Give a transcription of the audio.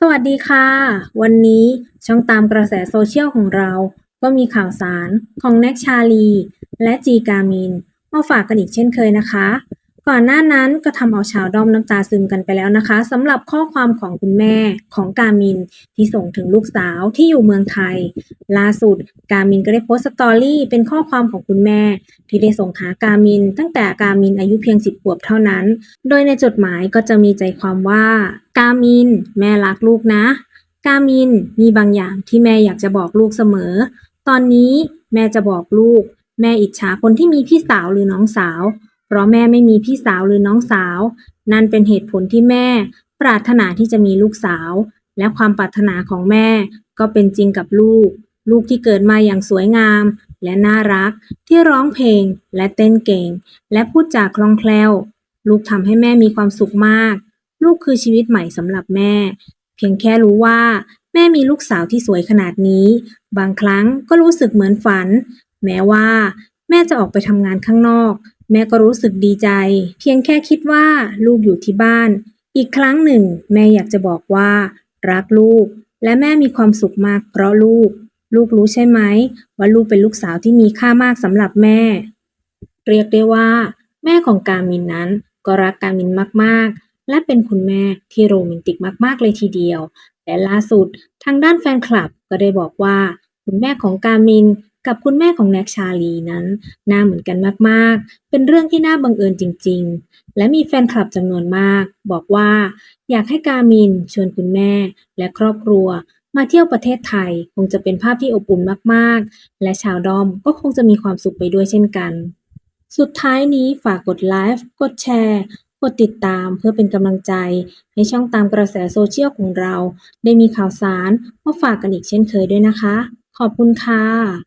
สวัสดีค่ะ วันนี้ช่องตามกระแสโซเชียลของเรา ก็มีข่าวสารของแน็กชาลี และจีกามิน มาฝากกันอีกเช่นเคยนะคะ ก่อนหน้านั้นก็ทำเอาชาวด้อมน้ำตาซึมกันไปแล้วนะคะสำหรับข้อความของคุณแม่ของกามินที่ส่งถึงลูกสาวที่อยู่เมืองไทย ล่าสุดกามินก็ได้โพสต์สตอรี่เป็นข้อความของคุณแม่ ที่ได้ส่งหากามิน ตั้งแต่กามินอายุเพียง10ขวบเท่านั้น โดยในจดหมายก็จะมีใจความว่า กามิน แม่รักลูกนะ กามินมีบางอย่างที่แม่อยากจะบอกลูกเสมอ ตอนนี้แม่จะบอกลูก แม่อิจฉาคนที่มีพี่สาวหรือน้องสาว เพราะแม่ไม่มีพี่สาวหรือน้องสาว นั่นเป็นเหตุผลที่แม่ ปรารถนาที่จะมีลูกสาว และความปรารถนาของแม่ ก็เป็นจริงกับลูก ลูกที่เกิดมาอย่างสวยงาม และน่ารักที่ร้องเพลง และเต้นเก่ง และพูดจาคล่องแคล่ว ลูกทำให้แม่มีความสุขมาก ลูกคือชีวิตใหม่สำหรับแม่ เพียงแค่รู้ว่า แม่มีลูกสาวที่สวยขนาดนี้ บางครั้งก็รู้สึกเหมือนฝัน แม้ว่า แม่จะออกไปทำงานข้างนอก แม่ก็รู้สึกดีใจ เพียงแค่คิดว่าลูกอยู่ที่บ้าน อีกครั้งหนึ่ง แม่อยากจะบอกว่า รักลูก และแม่มีความสุขมากเพราะลูก ลูกรู้ใช่ไหม ว่าลูกเป็นลูกสาวที่มีค่ามากสำหรับแม่ เรียกได้ว่า แม่ของกามินนั้น ก็รักกามินมากๆ และเป็นคุณแม่ที่โรแมนติกมากๆเลยทีเดียวและล่าสุดทางด้านแฟนคลับก็ได้บอกว่า คุณแม่ของกามิน กับคุณแม่ของแน็กชาลีนั้นหน้าเหมือนกันมากๆ เป็นเรื่องที่น่าบังเอิญจริง ๆ และมีแฟนคลับจำนวนมาก บอกว่าอยากให้กามินชวนคุณแม่และครอบครัว มาเที่ยวประเทศไทยคงจะเป็นภาพที่อบอุ่นมากๆ และชาวดอมก็คงจะมีความสุขไปด้วยเช่นกัน สุดท้ายนี้ฝากกดไลฟ์กดแชร์กดติดตามเพื่อเป็นกำลังใจ ให้ช่องตามกระแสโซเชียลของเรา ได้มีข่าวสารมาฝากกันอีกเช่นเคยด้วยนะคะ ขอบคุณค่ะ